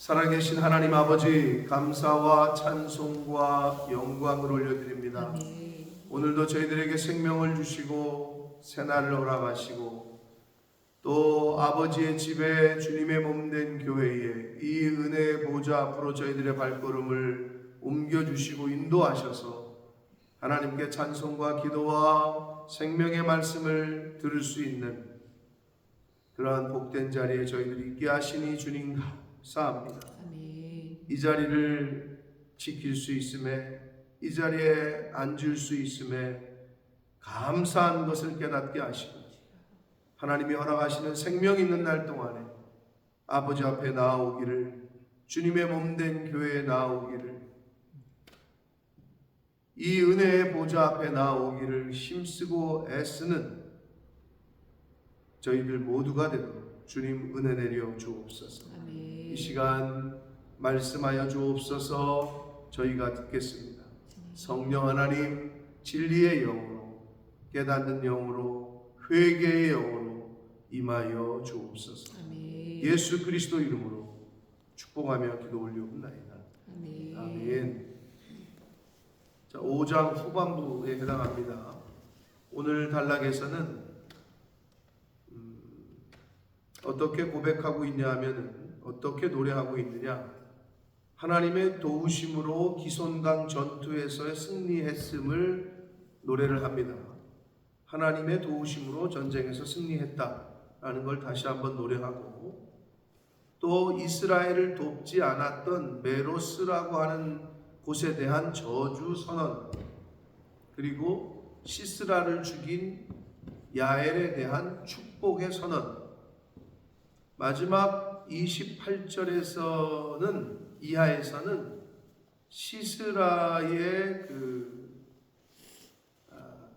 살아계신 하나님 아버지 감사와 찬송과 영광을 올려드립니다. 오늘도 저희들에게 생명을 주시고 새날을 허락하시고 또 아버지의 집에 주님의 몸된 교회에 이 은혜의 보좌 앞으로 저희들의 발걸음을 옮겨주시고 인도하셔서 하나님께 찬송과 기도와 생명의 말씀을 들을 수 있는 그러한 복된 자리에 저희들이 있게 하시니 주님 감 사합니다. 아멘. 이 자리를 지킬 수 있음에 이 자리에 앉을 수 있음에 감사한 것을 깨닫게 하시고 하나님이 허락하시는 생명 있는 날 동안에 아버지 앞에 나아오기를 주님의 몸된 교회에 나아오기를 이 은혜의 보좌 앞에 나아오기를 힘쓰고 애쓰는 저희들 모두가 되도록 주님 은혜 내려 주옵소서. 이 아멘. 시간 말씀하여 주옵소서 저희가 듣겠습니다. 성령 하나님 진리의 영으로 깨닫는 영으로 회개의 영으로 임하여 주옵소서. 아멘. 예수 그리스도 이름으로 축복하며 기도 올리옵나이다. 아멘. 아멘. 자, 5장 후반부에 해당합니다. 오늘 단락에서는 음, 어떻게 고백하고 있냐 하면은 어떻게 노래하고 있느냐 하나님의 도우심으로 기손강 전투에서의 승리했음을 노래를 합니다. 하나님의 도우심으로 전쟁에서 승리했다라는 걸 다시 한번 노래하고 또 이스라엘을 돕지 않았던 메로스라고 하는 곳에 대한 저주 선언 그리고 시스라를 죽인 야엘에 대한 축복의 선언 마지막 28절에서는 이하에서는 시스라의 그 아,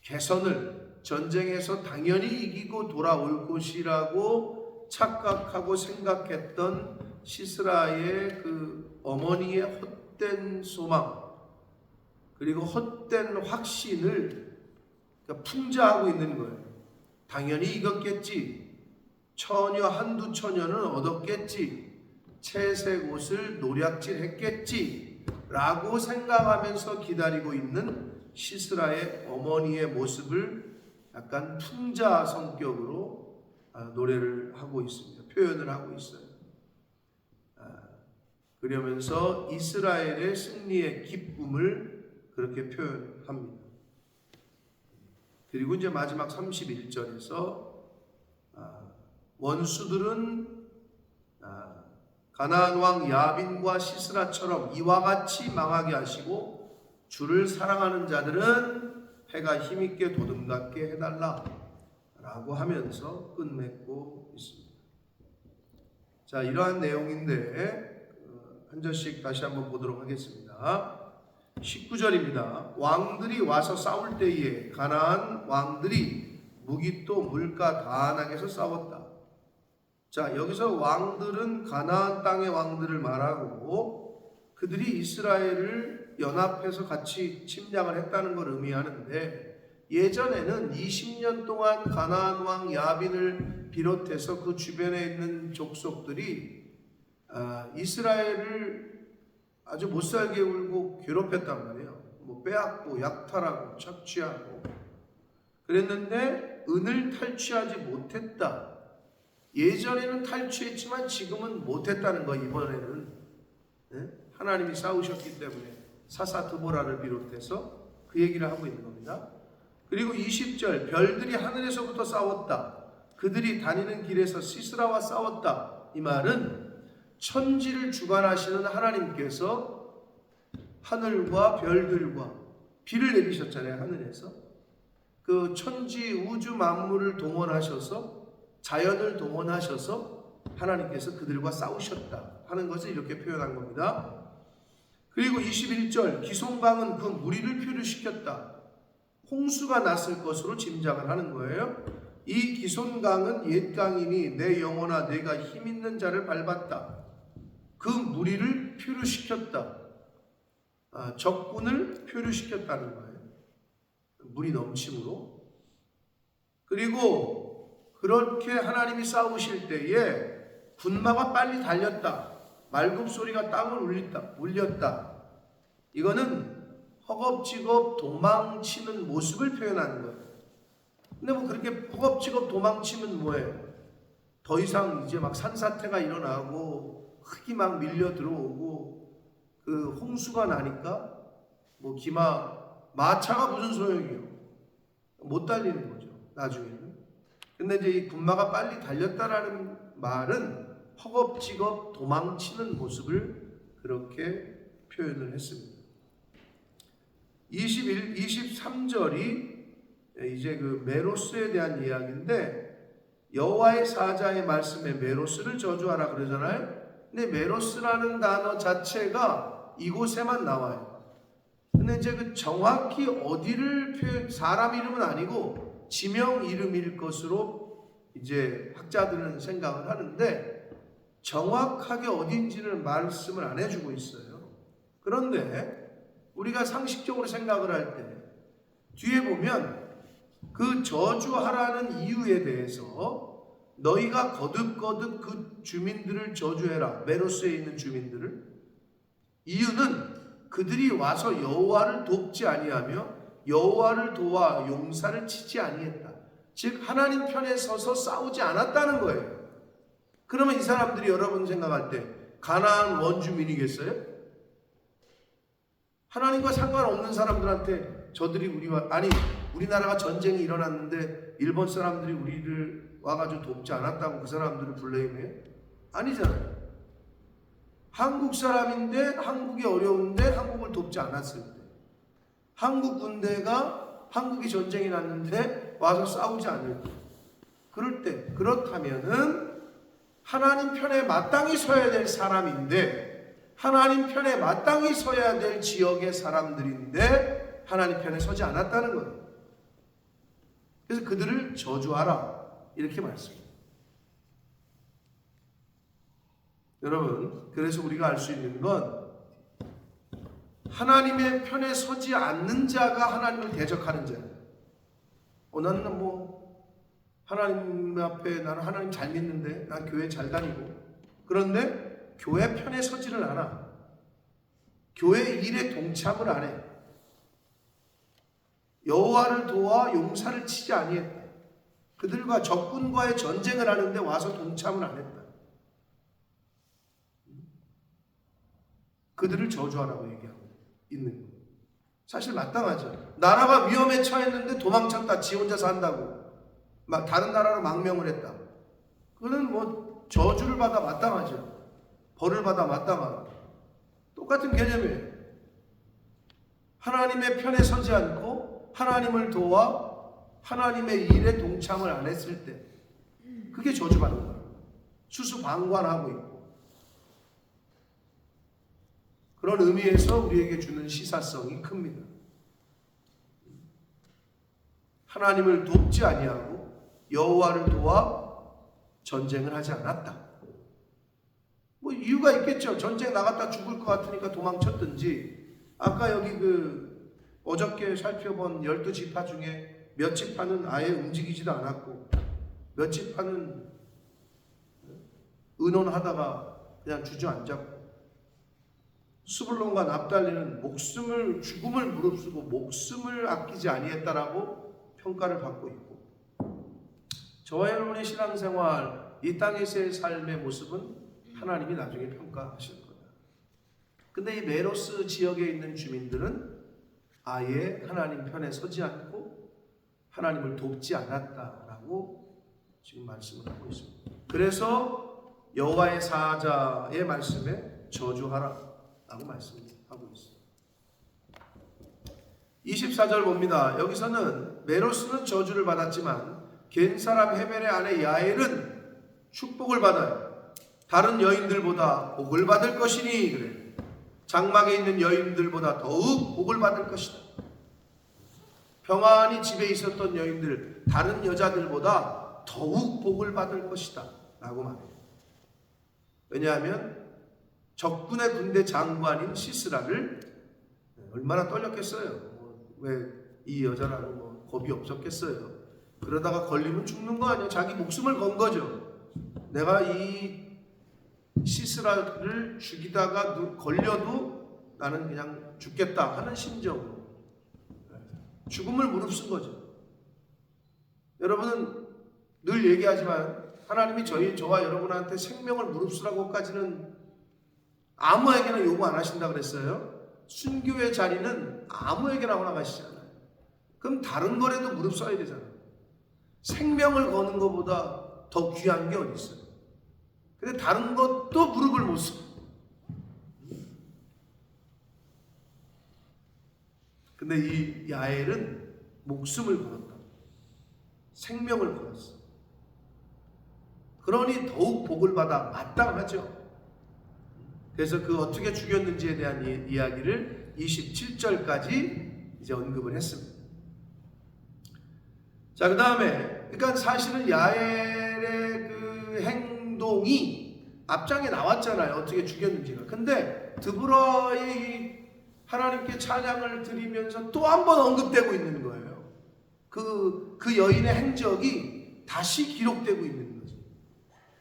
개선을 전쟁에서 당연히 이기고 돌아올 것이라고 착각하고 생각했던 시스라의 그 어머니의 헛된 소망 그리고 헛된 확신을 그러니까 풍자하고 있는 거예요. 당연히 이겼겠지. 처녀 한두 처녀는 얻었겠지. 채색 옷을 노략질 했겠지. 라고 생각하면서 기다리고 있는 시스라의 어머니의 모습을 약간 풍자 성격으로 아, 노래를 하고 있습니다. 표현을 하고 있어요. 아, 그러면서 이스라엘의 승리의 기쁨을 그렇게 표현합니다. 그리고 이제 마지막 31절에서 아, 원수들은 아, 가나안 왕 야빈과 시스라처럼 이와 같이 망하게 하시고 주를 사랑하는 자들은 해가 힘있게 도듬갑게 해달라 라고 하면서 끝맺고 있습니다. 자 이러한 내용인데 어, 한 절씩 다시 한번 보도록 하겠습니다. 19절입니다. 왕들이 와서 싸울 때에 가나안 왕들이 무기또 물가 다안하게서 싸웠다. 자 여기서 왕들은 가나안 땅의 왕들을 말하고 그들이 이스라엘을 연합해서 같이 침략을 했다는 걸 의미하는데 예전에는 20년 동안 가나안 왕 야빈을 비롯해서 그 주변에 있는 족속들이 아, 이스라엘을 아주 못살게 울고 괴롭혔단 말이에요. 뭐 빼앗고 약탈하고 착취하고 그랬는데 은을 탈취하지 못했다. 예전에는 탈취했지만 지금은 못했다는 거 이번에는 네? 하나님이 싸우셨기 때문에 사사트보라를 비롯해서 그 얘기를 하고 있는 겁니다. 그리고 20절 별들이 하늘에서부터 싸웠다. 그들이 다니는 길에서 시스라와 싸웠다. 이 말은 천지를 주관하시는 하나님께서 하늘과 별들과 비를 내리셨잖아요. 하늘에서 그 천지 우주 만물을 동원하셔서 자연을 동원하셔서 하나님께서 그들과 싸우셨다 하는 것을 이렇게 표현한 겁니다. 그리고 21절 기송강은 그 무리를 표류시켰다. 홍수가 났을 것으로 짐작을 하는 거예요. 이 기손강은 옛 강이니 내 영혼아 내가 힘 있는 자를 밟았다. 그 무리를 표류시켰다. 아, 적군을 표류시켰다는 거예요. 물이 넘침으로. 그리고 그렇게 하나님이 싸우실 때에 군마가 빨리 달렸다. 말굽 소리가 땅을 울렸다. 울렸다. 이거는 허겁지겁 도망치는 모습을 표현하는 거예요. 근데 뭐 그렇게 허겁지겁 도망치면 뭐예요? 더 이상 이제 막 산사태가 일어나고 흙이 막 밀려 들어오고 그 홍수가 나니까 뭐 기마 마차가 무슨 소용이요? 못 달리는 거죠. 나중에는. 근데 이제 이 군마가 빨리 달렸다라는 말은 허겁지겁 도망치는 모습을 그렇게 표현을 했습니다. 21, 23절이 이제 그 메로스에 대한 이야기인데 여호와의 사자의 말씀에 메로스를 저주하라 그러잖아요. 근데 메로스라는 단어 자체가 이곳에만 나와요. 근데 이제 그 정확히 어디를 표현 사람 이름은 아니고 지명 이름일 것으로 이제 학자들은 생각을 하는데 정확하게 어딘지를 말씀을 안 해주고 있어요. 그런데 우리가 상식적으로 생각을 할 때 뒤에 보면 그 저주하라는 이유에 대해서 너희가 거듭거듭 그 주민들을 저주해라. 메로스에 있는 주민들을. 이유는 그들이 와서 여호와를 돕지 아니하며 여호와를 도와 용사를 치지 아니했다. 즉 하나님 편에 서서 싸우지 않았다는 거예요. 그러면 이 사람들이 여러분 생각할 때 가나안 원주민이겠어요? 하나님과 상관없는 사람들한테 저들이 우리와 아니 우리나라가 전쟁이 일어났는데 일본 사람들이 우리를 와가지고 돕지 않았다고 그 사람들을 블레임해요? 아니잖아요. 한국 사람인데 한국이 어려운데 한국을 돕지 않았을 때 한국 군대가 한국이 전쟁이 났는데 와서 싸우지 않을 때 그럴 때 그렇다면은 하나님 편에 마땅히 서야 될 사람인데 하나님 편에 마땅히 서야 될 지역의 사람들인데 하나님 편에 서지 않았다는 거예요. 그래서 그들을 저주하라 이렇게 말씀합니다. 여러분, 그래서 우리가 알 수 있는 건 하나님의 편에 서지 않는 자가 하나님을 대적하는 자예요. 어, 나는 뭐 하나님 앞에 나는 하나님 잘 믿는데 난 교회 잘 다니고 그런데 교회 편에 서지를 않아. 교회 일에 동참을 안 해. 여호와를 도와 용사를 치지 아니했다. 그들과 적군과의 전쟁을 하는데 와서 동참을 안 했다. 그들을 저주하라고 얘기하고 있는 거예요. 사실 마땅하죠. 나라가 위험에 처했는데 도망쳤다. 지 혼자 산다고. 막 다른 나라로 망명을 했다. 그거는 뭐 저주를 받아 마땅하죠. 벌을 받아 마땅하고. 똑같은 개념이에요. 하나님의 편에 서지 않고 하나님을 도와 하나님의 일에 동참을 안 했을 때 그게 저주받는 거예요. 수수방관하고 있고. 그런 의미에서 우리에게 주는 시사성이 큽니다. 하나님을 돕지 아니하고 여호와를 도와 전쟁을 하지 않았다. 뭐 이유가 있겠죠. 전쟁 나갔다 죽을 것 같으니까 도망쳤든지 아까 여기 그 어저께 살펴본 열두 지파 중에 몇 지파는 아예 움직이지도 않았고 몇 지파는 의논하다가 그냥 주저앉았고 수블론과 납달리는 목숨을 죽음을 무릅쓰고 목숨을 아끼지 아니했다라고 평가를 받고 있고 저와 여러분의 신앙생활 이 땅에서의 삶의 모습은 하나님이 나중에 평가하실 거다. 근데 이 메로스 지역에 있는 주민들은 아예 하나님 편에 서지 않고 하나님을 돕지 않았다라고 지금 말씀을 하고 있습니다. 그래서 여호와의 사자의 말씀에 저주하라 라고 말씀하고 있습니다. 24절 봅니다. 여기서는 메로스는 저주를 받았지만 겐 사람 헤벨의 아내 야엘은 축복을 받아요. 다른 여인들보다 복을 받을 것이니 그래. 장막에 있는 여인들보다 더욱 복을 받을 것이다. 평안히 집에 있었던 여인들 다른 여자들보다 더욱 복을 받을 것이다. 라고 말해요. 왜냐하면 적군의 군대 장관인 시스라를 얼마나 떨렸겠어요. 뭐왜이 여자라는 뭐 겁이 없었겠어요. 그러다가 걸리면 죽는 거 아니야. 자기 목숨을 건 거죠. 내가 이 시스라를 죽이다가 누- 걸려도 나는 그냥 죽겠다 하는 심정으로 죽음을 무릅쓴 거죠. 여러분은 늘 얘기하지만 하나님이 저희 저와 여러분한테 생명을 무릅쓰라고까지는 아무에게나 요구 안 하신다 그랬어요. 순교의 자리는 아무에게나 허락하시잖아요. 그럼 다른 거라도 무릅써야 되잖아요. 생명을 거는 것보다 더 귀한 게 어디 있어요? 근데 다른 것도 무릎을 못 써. 근데 이 야엘은 목숨을 걸었다. 생명을 걸었어. 그러니 더욱 복을 받아 마땅하죠. 그래서 그 어떻게 죽였는지에 대한 이, 이야기를 27절까지 이제 언급을 했습니다. 자, 그 다음에, 그러니까 사실은 야엘의 그 행동이 앞장에 나왔잖아요. 어떻게 죽였는지가. 근데 드브라의 이 하나님께 찬양을 드리면서 또 한 번 언급되고 있는 거예요. 그, 그 여인의 행적이 다시 기록되고 있는 거죠.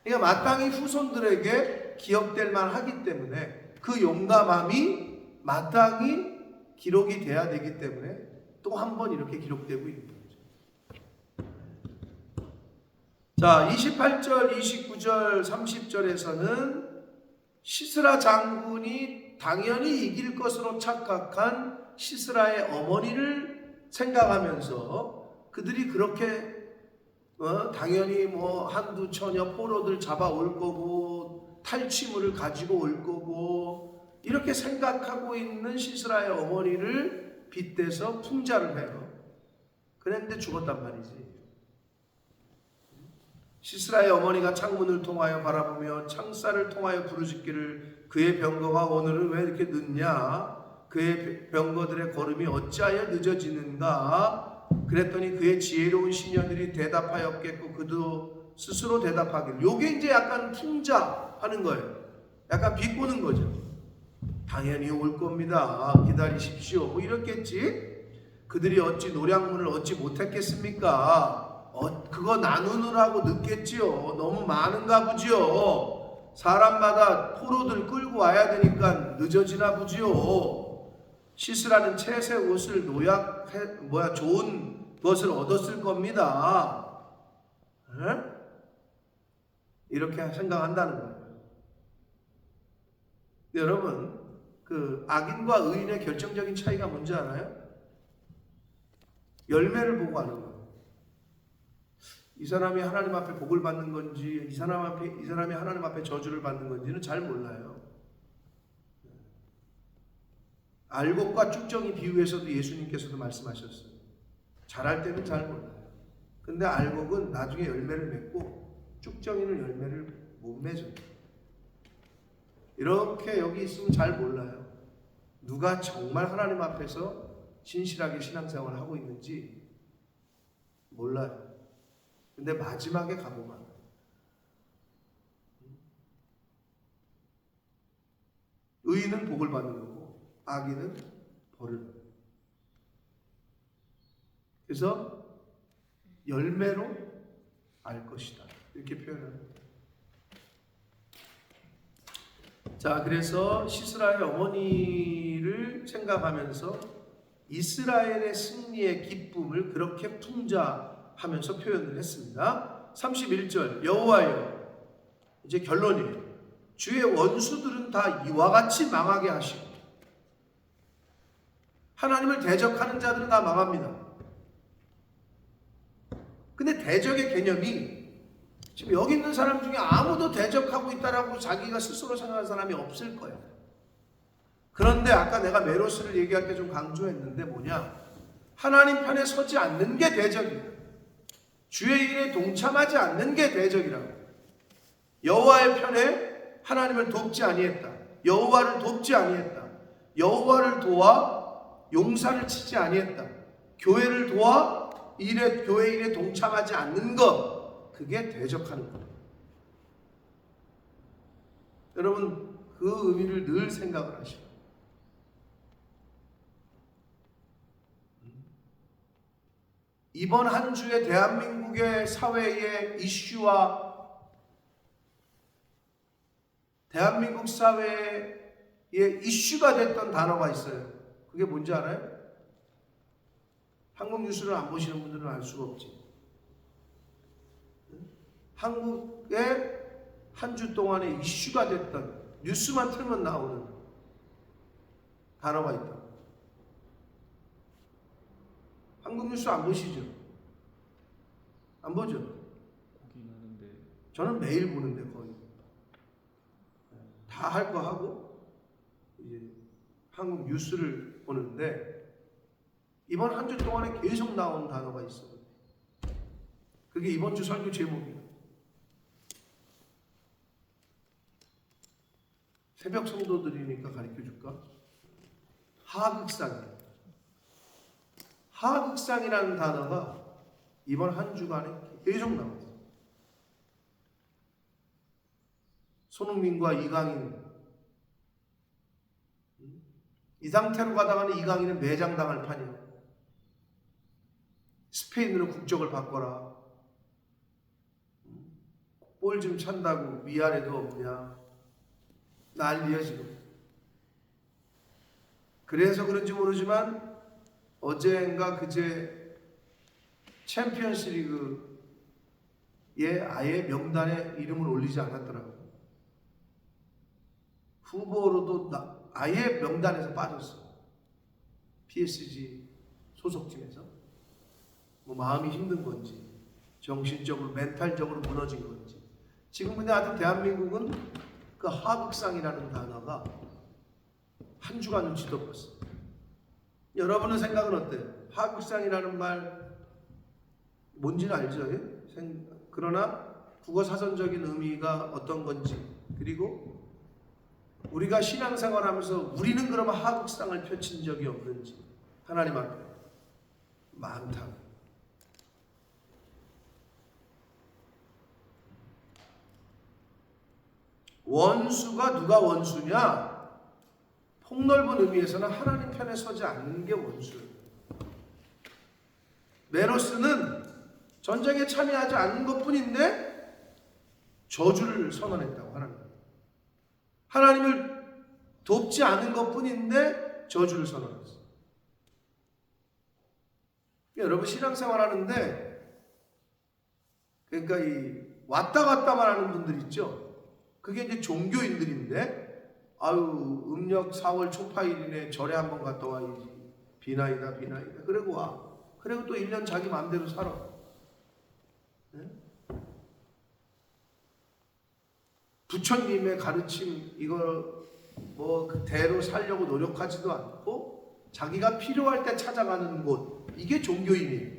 그러니까 마땅히 후손들에게 기억될 만하기 때문에 그 용감함이 마땅히 기록이 돼야 되기 때문에 또 한 번 이렇게 기록되고 있는 거죠. 자, 28절, 29절, 30절에서는 시스라 장군이 당연히 이길 것으로 착각한 시스라의 어머니를 생각하면서 그들이 그렇게 어, 당연히 뭐 한두 처녀 포로들 잡아올 거고 탈취물을 가지고 올 거고 이렇게 생각하고 있는 시스라의 어머니를 빗대서 풍자를 해요. 그랬는데 죽었단 말이지. 시스라의 어머니가 창문을 통하여 바라보며 창살을 통하여 부르짖기를 그의 병거가 오늘은 왜 이렇게 늦냐? 그의 병거들의 걸음이 어찌하여 늦어지는가? 그랬더니 그의 지혜로운 시녀들이 대답하였겠고 그도 스스로 대답하길. 요게 이제 약간 풍자하는 거예요. 약간 비꼬는 거죠. 당연히 올 겁니다. 기다리십시오. 뭐 이렇겠지. 그들이 어찌 노량문을 얻지 못했겠습니까? 어, 그거 나누느라고 늦겠지요. 너무 많은가 보지요. 사람마다 포로들 끌고 와야 되니까 늦어지나 보지요. 시스라는 채새 옷을 노약 뭐야 좋은 것을 얻었을 겁니다. 에? 이렇게 생각한다는 거예요. 여러분 그 악인과 의인의 결정적인 차이가 뭔지 알아요? 열매를 보고 하는 거예요. 이 사람이 하나님 앞에 복을 받는 건지 이 사람 앞에 이 사람이 하나님 앞에 저주를 받는 건지는 잘 몰라요. 알곡과 쭉정이 비유에서도 예수님께서도 말씀하셨어요. 잘할 때는 잘 몰라요. 근데 알곡은 나중에 열매를 맺고 쭉정이는 열매를 못 맺어요. 이렇게 여기 있으면 잘 몰라요. 누가 정말 하나님 앞에서 신실하게 신앙생활을 하고 있는지 몰라요. 근데 마지막에 가보면 의인은 복을 받는 거고 악인은 벌을. 그래서 열매로 알 것이다. 이렇게 표현합니다. 자, 그래서 시스라의 어머니를 생각하면서 이스라엘의 승리의 기쁨을 그렇게 풍자하면서 표현을 했습니다. 31절 여호와여 이제 결론이에요. 주의 원수들은 다 이와 같이 망하게 하시고 하나님을 대적하는 자들은 다 망합니다. 근데 대적의 개념이 지금 여기 있는 사람 중에 아무도 대적하고 있다라고 자기가 스스로 생각하는 사람이 없을 거예요. 그런데 아까 내가 메로스를 얘기할 때 좀 강조했는데 뭐냐? 하나님 편에 서지 않는 게 대적이에요. 주의 일에 동참하지 않는 게 대적이라고. 여호와의 편에 하나님을 돕지 아니했다. 여호와를 돕지 아니했다. 여호와를 도와 용사를 치지 아니했다. 교회를 도와 일에 교회 일에 동참하지 않는 것 그게 대적하는 거예요. 여러분 그 의미를 늘 생각을 하시고 이번 한 주의 대한민국의 사회의 이슈와 대한민국 사회에 이슈가 됐던 단어가 있어요. 그게 뭔지 알아요? 한국 뉴스를 안 보시는 분들은 알 수가 없지. 한국에 한주 동안에 이슈가 됐던 뉴스만 틀면 나오는 단어가 있다. 한국 뉴스 안 보시죠? 안 보죠? 저는 매일 보는데 거의 다 할 거 하고 이제 한국 뉴스를 보는데 이번 한 주 동안에 계속 나온 단어가 있어요. 그게 이번 주 설교 제목이에요. 새벽 성도들이니까 가르쳐 줄까? 하극상이에요. 하극상이라는 단어가 이번 한 주간에 계속 나왔어요. 손흥민과 이강인 이 상태로 가다가는 이강인은 매장당할 판이에요. 스페인으로 국적을 바꿔라. 볼 좀 찬다고 위아래도 없냐. 난리야 지금. 그래서 그런지 모르지만 어제인가 그제 챔피언스 리그에 아예 명단에 이름을 올리지 않았더라고요. 후보로도 나- 아예 명단에서 빠졌어. PSG 소속팀에서. 뭐 마음이 힘든 건지, 정신적으로, 멘탈적으로 무너진 건지. 지금 근데 하여튼 대한민국은 그 하극상이라는 단어가 한 주간을 지도봤어. 여러분의 생각은 어때요? 하극상이라는 말 뭔지는 알죠? 예? 생- 그러나 국어 사전적인 의미가 어떤 건지 그리고 우리가 신앙생활하면서 우리는 그러면 하극상을 펼친 적이 없는지 하나님 앞에 많다. 원수가 누가 원수냐? 폭넓은 의미에서는 하나님 편에 서지 않는 게 원수예요. 메로스는 전쟁에 참여하지 않는 것 뿐인데 저주를 선언했다고 하나님. 하나님을 돕지 않은 것 뿐인데 저주를 선언했어. 여러분 신앙생활 하는데 그러니까 이 왔다 갔다만 하는 분들 있죠. 그게 이제 종교인들인데 아유 음력 4월 초파일이네. 절에 한번 갔다 와야지 비나이다 비나이다. 그리고 와. 그리고 또 1년 자기 마음대로 살아 네? 부처님의 가르침 이거 뭐 그대로 살려고 노력하지도 않고 자기가 필요할 때 찾아가는 곳 이게 종교인이에요.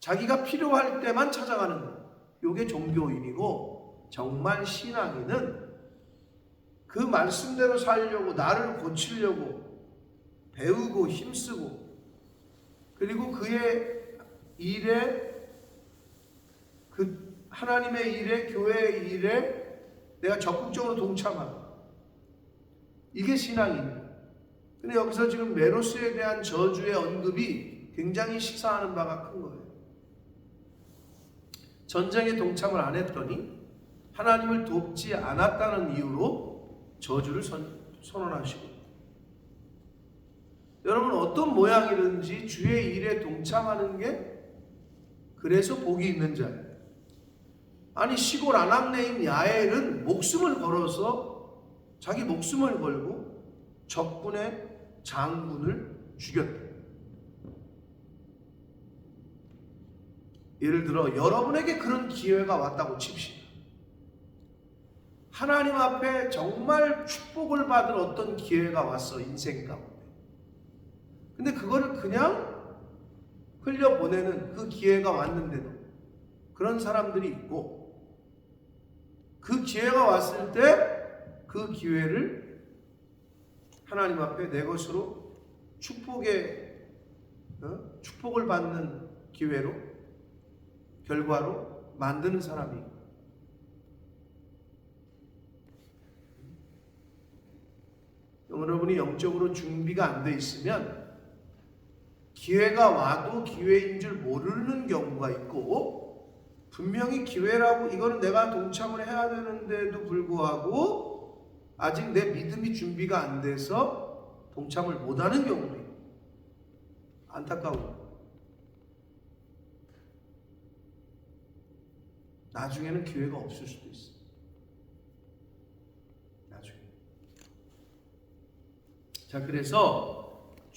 자기가 필요할 때만 찾아가는 것 이게 종교인이고 정말 신앙인은 그 말씀대로 살려고 나를 고치려고 배우고 힘쓰고 그리고 그의 일에 그 하나님의 일에 교회의 일에 내가 적극적으로 동참하고 이게 신앙입니다. 근데 여기서 지금 메로스에 대한 저주의 언급이 굉장히 시사하는 바가 큰 거예요. 전쟁에 동참을 안 했더니 하나님을 돕지 않았다는 이유로 저주를 선, 선언하시고 여러분 어떤 모양이든지 주의 일에 동참하는 게 그래서 복이 있는 자예요. 아니 시골 아낙네인 야엘은 목숨을 걸어서 자기 목숨을 걸고 적군의 장군을 죽였다. 예를 들어 여러분에게 그런 기회가 왔다고 칩시다. 하나님 앞에 정말 축복을 받을 어떤 기회가 왔어 인생 가운데. 근데 그거를 그냥 흘려보내는 그 기회가 왔는데도 그런 사람들이 있고 그 기회가 왔을 때 그 기회를 하나님 앞에 내 것으로 축복의 어? 축복을 받는 기회로 결과로 만드는 사람이 여러분이 영적으로 준비가 안 돼 있으면 기회가 와도 기회인 줄 모르는 경우가 있고 분명히 기회라고 이거는 내가 동참을 해야 되는데도 불구하고 아직 내 믿음이 준비가 안 돼서 동참을 못하는 있고 안타까워. 나중에는 기회가 없을 수도 있어. 나중에. 자, 그래서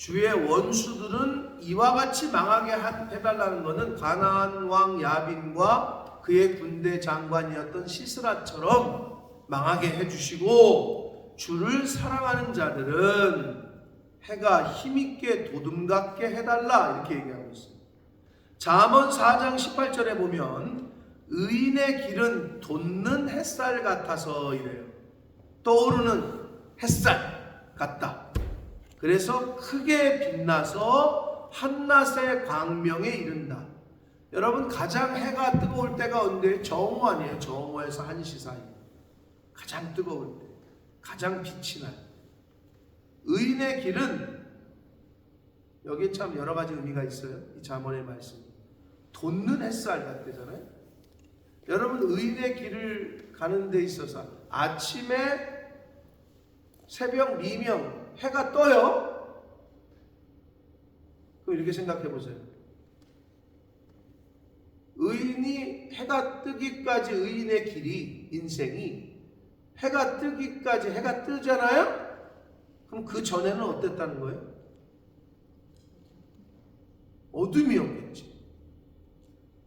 주의 원수들은 이와 같이 망하게 하- 해달라는 것은 가나안 왕 야빈과 그의 군대 장관이었던 시스라처럼 망하게 해주시고 주를 사랑하는 자들은 해가 힘있게 도둠같게 해달라 이렇게 얘기하고 있어요. 잠언 4장 18절에 보면 의인의 길은 돋는 햇살 같아서 이래요. 떠오르는 햇살 같다. 그래서 크게 빛나서 한낮의 광명에 이른다. 여러분 가장 해가 뜨거울 때가 언제? 정오 아니에요? 정오에서 1시 사이. 가장 뜨거울 때. 가장 빛이 날. 의인의 길은 여기에 참 여러 가지 의미가 있어요. 이 잠언의 말씀. 돋는 햇살 같대잖아요. 여러분 의인의 길을 가는 데 있어서 아침에 새벽 미명 해가 떠요. 그럼 이렇게 생각해 보세요. 의인이 해가 뜨기까지 의인의 길이 인생이 해가 뜨기까지 해가 뜨잖아요. 그럼 그 전에는 어땠다는 거예요? 어둠이었겠지.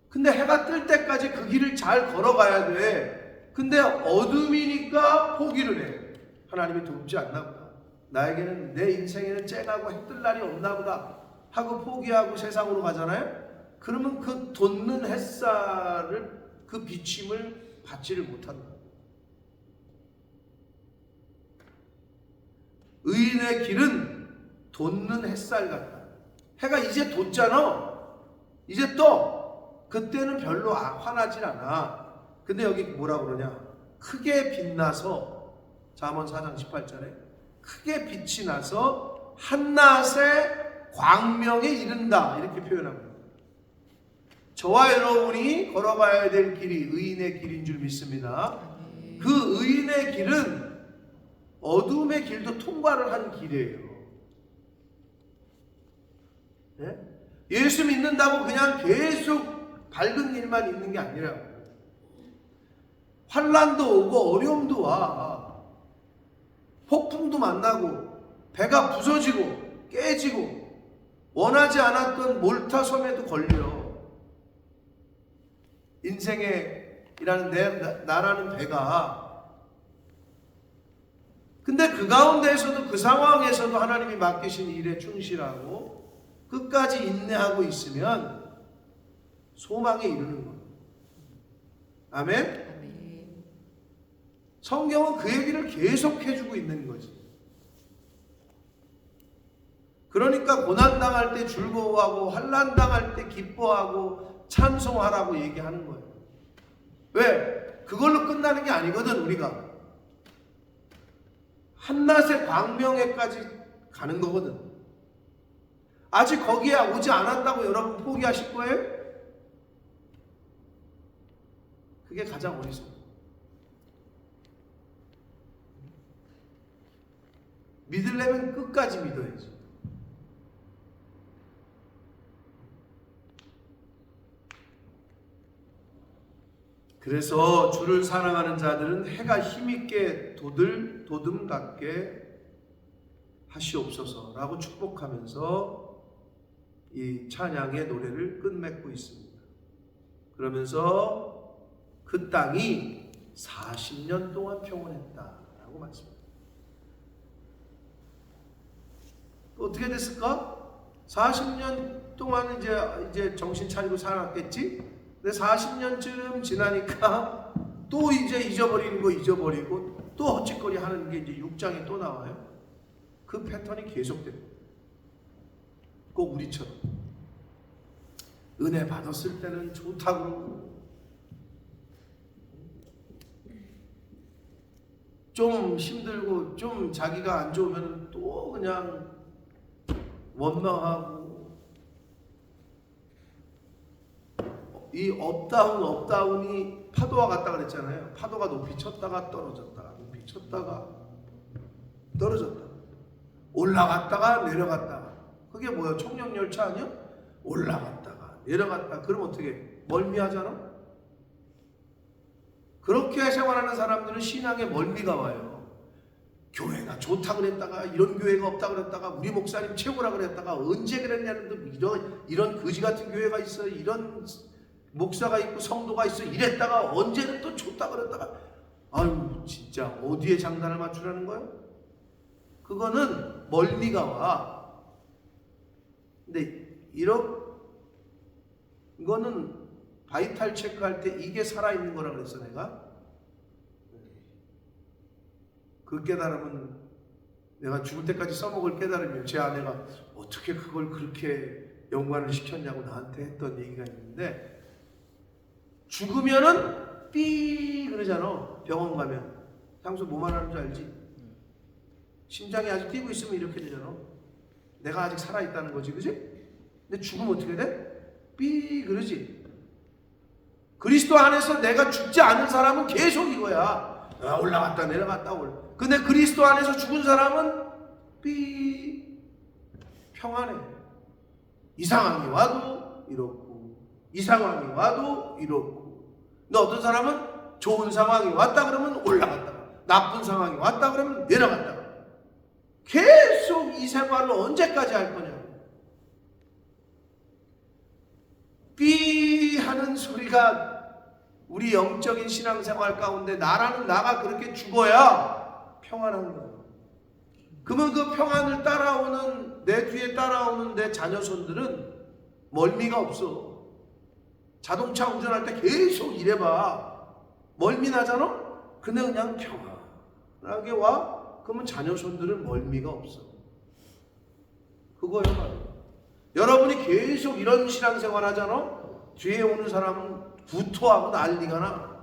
근데 해가 뜰 때까지 그 길을 잘 걸어가야 돼. 근데 어둠이니까 포기를 해. 하나님이 돕지 않나 보다. 나에게는 내 인생에는 쨍하고 해뜰 날이 없나 보다. 하고 포기하고 세상으로 가잖아요. 그러면 그 돋는 햇살을 그 비침을 받지를 못한다. 의인의 길은 돋는 햇살 같다. 해가 이제 돋잖아. 이제 떠. 그때는 별로 아- 화나질 않아. 근데 여기 뭐라 그러냐? 크게 빛나서 잠언 4장 18절에 크게 빛이 나서 한낮의 광명에 이른다. 이렇게 표현합니다. 저와 여러분이 걸어가야 될 길이 의인의 길인 줄 믿습니다. 그 의인의 길은 어둠의 길도 통과를 한 길이에요. 네? 예수 믿는다고 그냥 계속 밝은 일만 있는 게 아니라 환란도 오고 어려움도 와. 폭풍도 만나고 배가 부서지고 깨지고 원하지 않았던 몰타 섬에도 걸려. 인생의 이라는 내 나- 나라는 배가 근데 그 가운데에서도 그 상황에서도 하나님이 맡기신 일에 충실하고 끝까지 인내하고 있으면 소망에 이르는 거예요. 아멘. 성경은 그 얘기를 계속 해주고 있는 거지. 그러니까 고난당할 때 즐거워하고 환난당할 때 기뻐하고 찬송하라고 얘기하는 거예요. 왜? 그걸로 끝나는 게 아니거든 우리가. 한낮의 광명에까지 가는 거거든. 아직 거기에 오지 않았다고 여러분 포기하실 거예요? 그게 가장 어리석어. 믿으려면 끝까지 믿어야지. 그래서 주를 사랑하는 자들은 해가 힘있게 도들 도듬 같게 하시옵소서라고 축복하면서 이 찬양의 노래를 끝맺고 있습니다. 그러면서 그 땅이 40년 동안 평온했다라고 말씀합니다. 또 어떻게 됐을까? 40년 동안 이제 이제 정신 차리고 살았겠지. 근데 40년쯤 지나니까 또 이제 잊어버리는 거 잊어버리고 또 헛짓거리 하는 게 이제 6장에 또 나와요. 그 패턴이 계속돼요. 꼭 우리처럼 은혜 받았을 때는 좋다고 좀 힘들고 좀 자기가 안 좋으면 또 그냥 원망하고 이 업다운 업다운이 파도와 같다 그랬잖아요. 파도가 높이 쳤다가 떨어졌다가 높이 쳤다가 떨어졌다. 올라갔다가 내려갔다가 그게 뭐야? 청력 열차 아니야? 올라갔다가 내려갔다. 그럼 어떻게 멀미하잖아? 그렇게 생활하는 사람들은 신앙에 멀미가 와요. 교회가 좋다 그랬다가 이런 교회가 없다 그랬다가 우리 목사님 최고라 그랬다가 언제 그랬냐는 듯 이런 이런 거지 같은 교회가 있어 이런 목사가 있고 성도가 있어 이랬다가 언제는 또 좋다 그랬다가 아유 진짜 어디에 장단을 맞추라는 거야? 그거는 멀미가 와. 근데 이런 이거는 바이탈 체크할 때 이게 살아 있는 거라 그랬어 내가. 그 깨달음은 내가 죽을 때까지 써먹을 깨달음이에요. 제 아내가 어떻게 그걸 그렇게 연관을 시켰냐고 나한테 했던 얘기가 있는데 죽으면은 삐 그러잖아. 병원 가면 향수 뭐 말하는 줄 알지? 심장이 아직 뛰고 있으면 이렇게 되잖아. 내가 아직 살아 있다는 거지, 그지? 근데 죽으면 어떻게 돼? 삐 그러지. 그리스도 안에서 내가 죽지 않은 사람은 계속 이거야. 아, 올라갔다 내려갔다 올. 근데 그리스도 안에서 죽은 사람은 삐 평안해. 이 상황이 와도 이렇고 이 상황이 와도 이렇고. 근데 어떤 사람은 좋은 상황이 왔다 그러면 올라갔다가 나쁜 상황이 왔다 그러면 내려갔다가 계속 이 생활을 언제까지 할 거냐고. 삐 하는 소리가 우리 영적인 신앙생활 가운데 나라는 나가 그렇게 죽어야 평안한 거예요. 그러면 그 평안을 따라오는 내 뒤에 따라오는 내 자녀손들은 멀미가 없어. 자동차 운전할 때 계속 이래봐. 멀미 나잖아? 근데 그냥 평안하게 와? 그러면 자녀손들은 멀미가 없어. 그거예요, 바로. 여러분이 계속 이런 신앙생활 하잖아? 뒤에 오는 사람은 구토하고 난리가 나.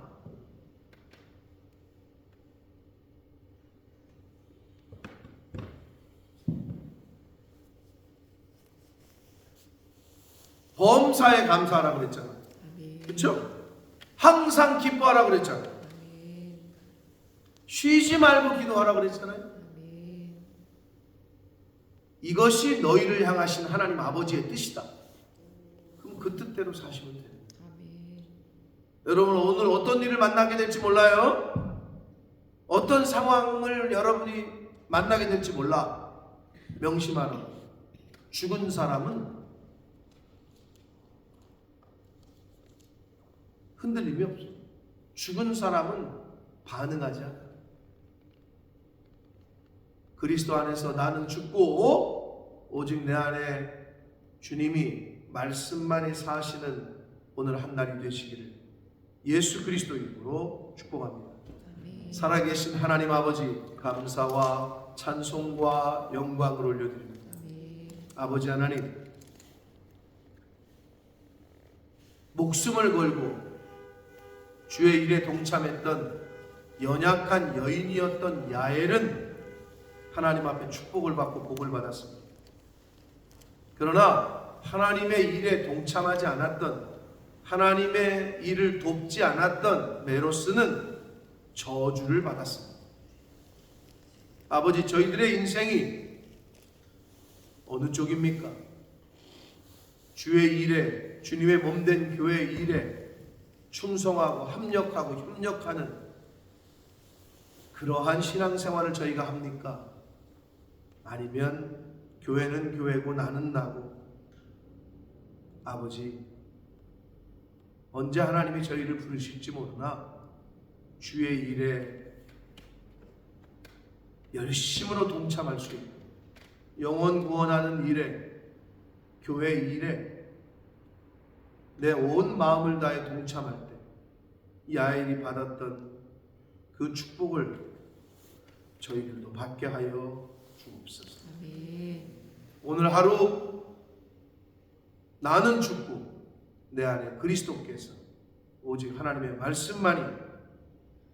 범사에 감사하라 그랬잖아. 그렇죠? 항상 기뻐하라 그랬잖아. 쉬지 말고 기도하라 그랬잖아요. 이것이 너희를 향하신 하나님 아버지의 뜻이다. 그럼 그 뜻대로 사시면 돼요. 여러분 오늘 어떤 일을 만나게 될지 몰라요. 어떤 상황을 여러분이 만나게 될지 몰라. 명심하라. 죽은 사람은 흔들림이 없어. 죽은 사람은 반응하지 않아. 그리스도 안에서 나는 죽고 오직 내 안에 주님이 말씀만이 사시는 오늘 한 날이 되시기를 예수 그리스도 이름으로 축복합니다. 살아계신 하나님 아버지 감사와 찬송과 영광을 올려드립니다. 아버지 하나님 목숨을 걸고 주의 일에 동참했던 연약한 여인이었던 야엘은 하나님 앞에 축복을 받고 복을 받았습니다. 그러나 하나님의 일에 동참하지 않았던 하나님의 일을 돕지 않았던 메로스는 저주를 받았습니다. 아버지 저희들의 인생이 어느 쪽입니까? 주의 일에 주님의 몸된 교회 일에 충성하고 합력하고 협력하는 그러한 신앙생활을 저희가 합니까? 아니면 교회는 교회고 나는 나고 아버지 언제 하나님이 저희를 부르실지 모르나 주의 일에 열심으로 동참할 수 있는 영혼 구원하는 일에 교회 일에 내 온 마음을 다해 동참할 때 야엘이 받았던 그 축복을 저희들도 받게 하여 주옵소서. 오늘 하루 나는 죽고 내 안에 그리스도께서 오직 하나님의 말씀만이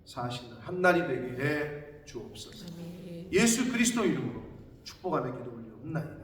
사시는 한 날이 되게 해 주옵소서. 예수 그리스도 이름으로 축복하며 기도 올려옵나이다.